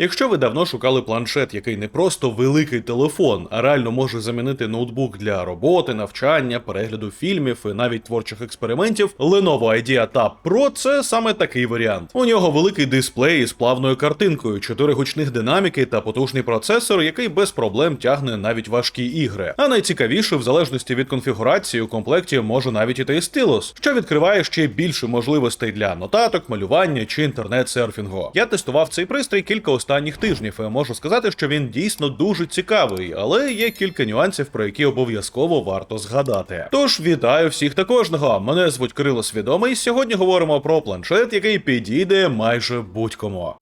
Якщо ви давно шукали планшет, який не просто великий телефон, а реально може замінити ноутбук для роботи, навчання, перегляду фільмів і навіть творчих експериментів, Lenovo IdeaTab Pro – це саме такий варіант. У нього великий дисплей із плавною картинкою, чотири гучних динаміки та потужний процесор, який без проблем тягне навіть важкі ігри. А найцікавіше, в залежності від конфігурації, у комплекті може навіть іти стилус, що відкриває ще більше можливостей для нотаток, малювання чи інтернет-серфінгу. Я тестував цей пристрій кілька останніх тижнів і можу сказати, що він дійсно дуже цікавий, але є кілька нюансів, про які обов'язково варто згадати. Тож вітаю всіх та кожного. Мене звуть Кирило Свідомий. Сьогодні говоримо про планшет, який підійде майже будь-кому.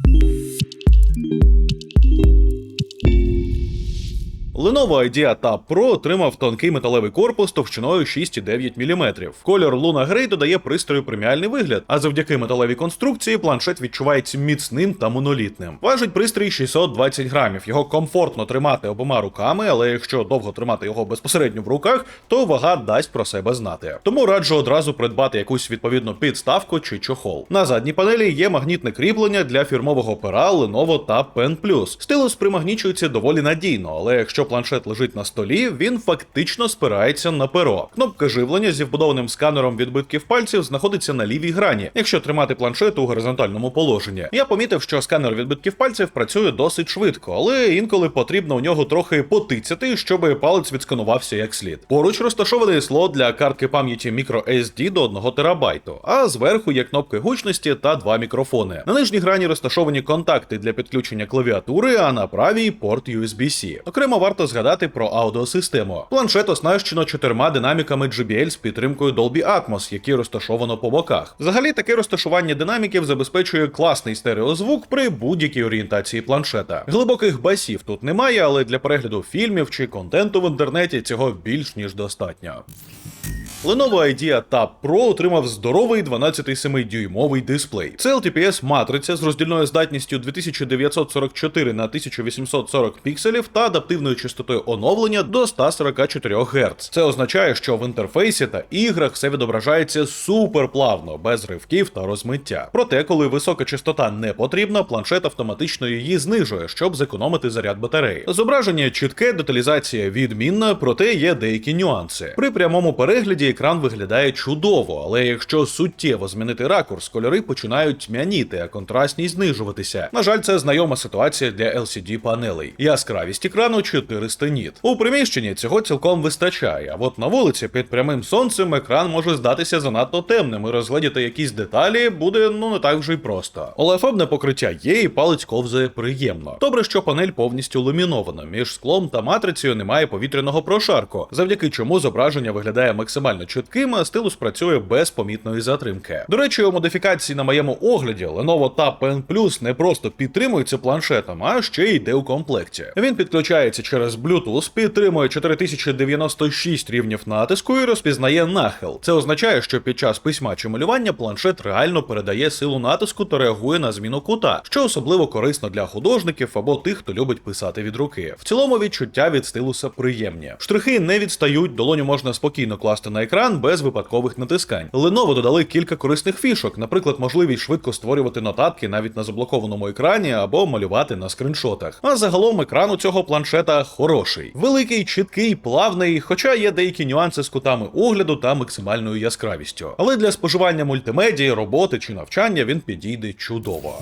Lenovo IdeaTab Pro отримав тонкий металевий корпус товщиною 6,9 мм. Кольор Luna Grey додає пристрою преміальний вигляд, а завдяки металевій конструкції планшет відчувається міцним та монолітним. Важить пристрій 620 грамів. Його комфортно тримати обома руками, але якщо довго тримати його безпосередньо в руках, то вага дасть про себе знати. Тому раджу одразу придбати якусь відповідну підставку чи чохол. На задній панелі є магнітне кріплення для фірмового пера Lenovo Tab Pen Plus. Стилус примагнічується доволі надійно, але якщо планшет лежить на столі, він фактично спирається на перо. Кнопка живлення зі вбудованим сканером відбитків пальців знаходиться на лівій грані, якщо тримати планшет у горизонтальному положенні. Я помітив, що сканер відбитків пальців працює досить швидко, але інколи потрібно у нього трохи потицяти, щоб палець відсканувався як слід. Поруч розташований слот для картки пам'яті microSD до 1 терабайту, а зверху є кнопки гучності та два мікрофони. На нижній грані розташовані контакти для підключення клавіатури, а на правій порт USB-C. Окремо варто згадати про аудіосистему. Планшет оснащено чотирма динаміками JBL з підтримкою Dolby Atmos, які розташовано по боках. Взагалі, таке розташування динаміків забезпечує класний стереозвук при будь-якій орієнтації планшета. Глибоких басів тут немає, але для перегляду фільмів чи контенту в інтернеті цього більш ніж достатньо. Lenovo IdeaTab Pro отримав здоровий 12,7-дюймовий дисплей. Це LTPS матриця з роздільною здатністю 2944 на 1840 пікселів та адаптивною частотою оновлення до 144 Гц. Це означає, що в інтерфейсі та іграх все відображається суперплавно, без ривків та розмиття. Проте, коли висока частота не потрібна, планшет автоматично її знижує, щоб зекономити заряд батареї. Зображення чітке, деталізація відмінна, проте є деякі нюанси. При прямому перегляді екран виглядає чудово, але якщо суттєво змінити ракурс, кольори починають тьмяніти, а контрастність знижуватися. На жаль, це знайома ситуація для LCD панелей. Яскравість екрану 400 ніт. У приміщенні цього цілком вистачає. А от на вулиці під прямим сонцем екран може здатися занадто темним, і розглядіти якісь деталі буде ну не так вже й просто. Олефобне покриття є, і палець ковзає приємно. Добре, що панель повністю ламінована. Між склом та матрицею немає повітряного прошарку, завдяки чому зображення виглядає максимально чітким, стилус працює без помітної затримки. До речі, у модифікації на моєму огляді Lenovo Tab Pen Plus не просто підтримується планшетом, а ще й йде у комплекті. Він підключається через Bluetooth, підтримує 4096 рівнів натиску і розпізнає нахил. Це означає, що під час письма чи малювання планшет реально передає силу натиску та реагує на зміну кута, що особливо корисно для художників або тих, хто любить писати від руки. В цілому відчуття від стилуса приємні. Штрихи не відстають, долоню можна спокійно класти на екран без випадкових натискань. Lenovo додали кілька корисних фішок, наприклад, можливість швидко створювати нотатки навіть на заблокованому екрані або малювати на скріншотах. А загалом екран у цього планшета хороший, великий, чіткий, плавний, хоча є деякі нюанси з кутами огляду та максимальною яскравістю. Але для споживання мультимедії, роботи чи навчання він підійде чудово.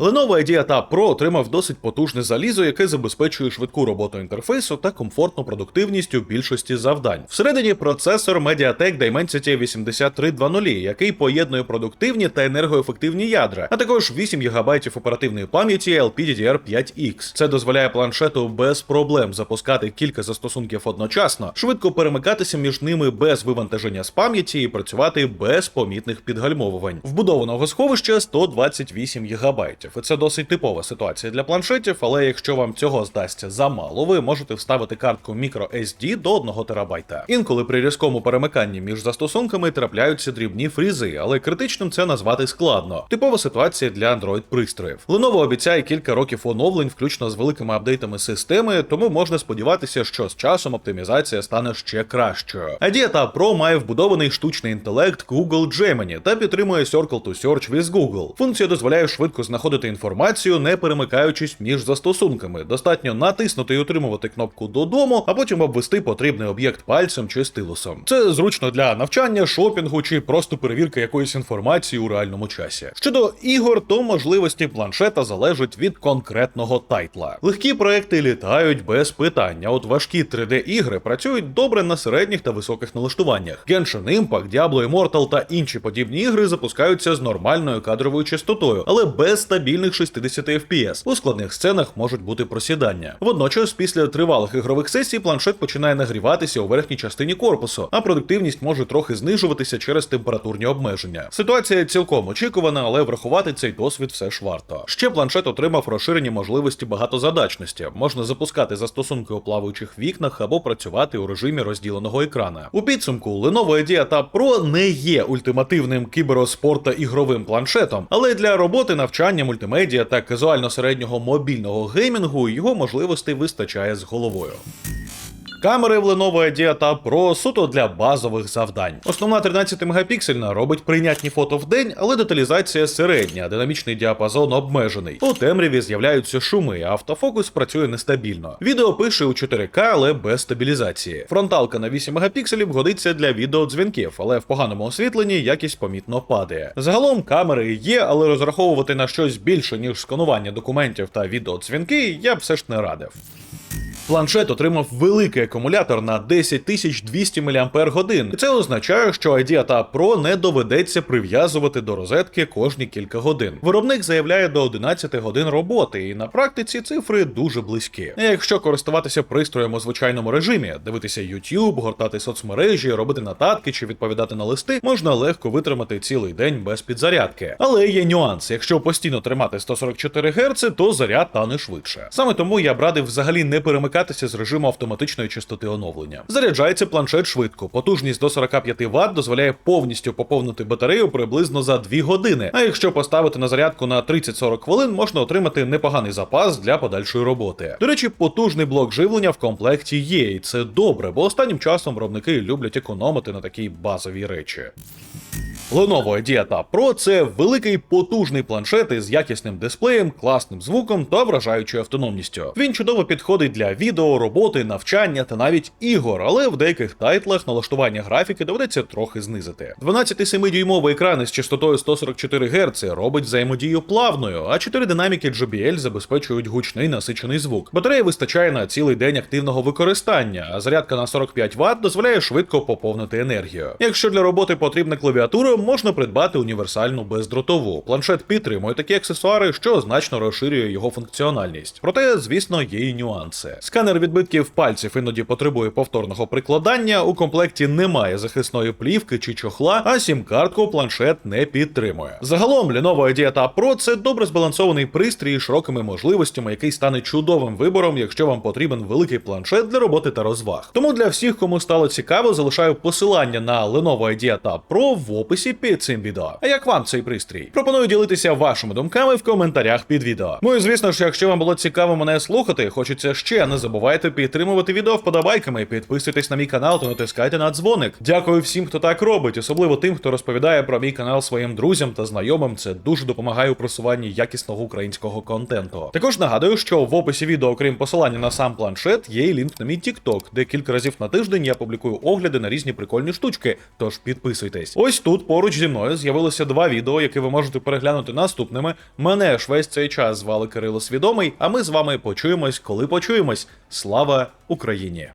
Lenovo IdeaTab Pro отримав досить потужне залізо, яке забезпечує швидку роботу інтерфейсу та комфортну продуктивність у більшості завдань. Всередині процесор MediaTek Dimensity 8320, який поєднує продуктивні та енергоефективні ядра, а також 8 ГБ оперативної пам'яті LPDDR5X. Це дозволяє планшету без проблем запускати кілька застосунків одночасно, швидко перемикатися між ними без вивантаження з пам'яті і працювати без помітних підгальмовувань. Вбудованого сховища 128 ГБ. І це досить типова ситуація для планшетів, але якщо вам цього здасться замало, ви можете вставити картку microSD до 1 терабайта. Інколи при різкому перемиканні між застосунками трапляються дрібні фрізи, але критичним це назвати складно. Типова ситуація для Android пристроїв. Lenovo обіцяє кілька років оновлень, включно з великими апдейтами системи, тому можна сподіватися, що з часом оптимізація стане ще кращою. IdeaTab Pro має вбудований штучний інтелект Google Gemini та підтримує Circle to Search with Google. Функція дозволяє швидко знаходити знаходити інформацію, не перемикаючись між застосунками. Достатньо натиснути і утримувати кнопку додому, а потім обвести потрібний об'єкт пальцем чи стилусом. Це зручно для навчання, шопінгу чи просто перевірки якоїсь інформації у реальному часі. Щодо ігор, то можливості планшета залежать від конкретного тайтла. Легкі проекти літають без питань, а от важкі 3D-ігри працюють добре на середніх та високих налаштуваннях. Genshin Impact, Diablo Immortal та інші подібні ігри запускаються з нормальною кадровою частотою, але без стабільних 60 FPS. У складних сценах можуть бути просідання. Водночас, після тривалих ігрових сесій, планшет починає нагріватися у верхній частині корпусу, а продуктивність може трохи знижуватися через температурні обмеження. Ситуація цілком очікувана, але врахувати цей досвід все ж варто. Ще планшет отримав розширені можливості багатозадачності. Можна запускати застосунки у плаваючих вікнах або працювати у режимі розділеного екрана. У підсумку Lenovo IdeaTab Pro не є ультимативним кібероспорта ігровим планшетом, але для роботи, навчання, мультимедіа та казуально середнього мобільного геймінгу його можливостей вистачає з головою. Камери в Lenovo IdeaTab Pro суто для базових завдань. Основна 13 мегапіксельна робить прийнятні фото в день, але деталізація середня, динамічний діапазон обмежений. У темряві з'являються шуми, а автофокус працює нестабільно. Відео пише у 4К, але без стабілізації. Фронталка на 8 мегапікселів годиться для відеодзвінків, але в поганому освітленні якість помітно падає. Загалом камери є, але розраховувати на щось більше ніж сканування документів та відеодзвінки я б все ж не радив. Планшет отримав великий акумулятор на 10200 мАч. І Це означає, що IdeaTab Pro не доведеться прив'язувати до розетки кожні кілька годин. Виробник заявляє до 11 годин роботи, і на практиці цифри дуже близькі. Якщо користуватися пристроєм у звичайному режимі, дивитися YouTube, гортати соцмережі, робити нотатки чи відповідати на листи, можна легко витримати цілий день без підзарядки. Але є нюанс: якщо постійно тримати 144 Гц, то заряд тане швидше. Саме тому я б радив взагалі не перемикатися з режиму автоматичної частоти оновлення. Заряджається планшет швидко. Потужність до 45 Вт дозволяє повністю поповнити батарею приблизно за 2 години. А якщо поставити на зарядку на 30-40 хвилин, можна отримати непоганий запас для подальшої роботи. До речі, потужний блок живлення в комплекті є, і це добре, бо останнім часом виробники люблять економити на такій базовій речі. Lenovo IdeaTab Pro – це великий потужний планшет із якісним дисплеєм, класним звуком та вражаючою автономністю. Він чудово підходить для відео, роботи, навчання та навіть ігор, але в деяких тайтлах налаштування графіки доведеться трохи знизити. 12,7-дюймовий екран із частотою 144 Гц робить взаємодію плавною, а 4 динаміки JBL забезпечують гучний насичений звук. Батареї вистачає на цілий день активного використання, а зарядка на 45 Вт дозволяє швидко поповнити енергію. Якщо для роботи потрібна клавіатура, можна придбати універсальну бездротову. Планшет підтримує такі аксесуари, що значно розширює його функціональність. Проте, звісно, є і нюанси. Сканер відбитків пальців іноді потребує повторного прикладання. У комплекті немає захисної плівки чи чохла, а сім-картку планшет не підтримує. Загалом Lenovo IdeaTab Pro – це добре збалансований пристрій із широкими можливостями, який стане чудовим вибором, якщо вам потрібен великий планшет для роботи та розваг. Тому для всіх, кому стало цікаво, залишаю посилання на Lenovo IdeaTab Pro в описі під цим відео. А як вам цей пристрій? Пропоную ділитися вашими думками в коментарях під відео. Ну і звісно ж, якщо вам було цікаво мене слухати, хочеться ще, не забувайте підтримувати відео вподобайками, підписуйтесь на мій канал та натискайте на дзвоник. Дякую всім, хто так робить, особливо тим, хто розповідає про мій канал своїм друзям та знайомим. Це дуже допомагає у просуванні якісного українського контенту. Також нагадую, що в описі відео, окрім посилання на сам планшет, є і лінк на мій TikTok, де кілька разів на тиждень я публікую огляди на різні прикольні штучки. Тож підписуйтесь. Ось тут поруч зі мною з'явилося два відео, які ви можете переглянути наступними. Мене ж весь цей час звали Кирило Свідомий, а ми з вами почуємось, коли почуємось. Слава Україні!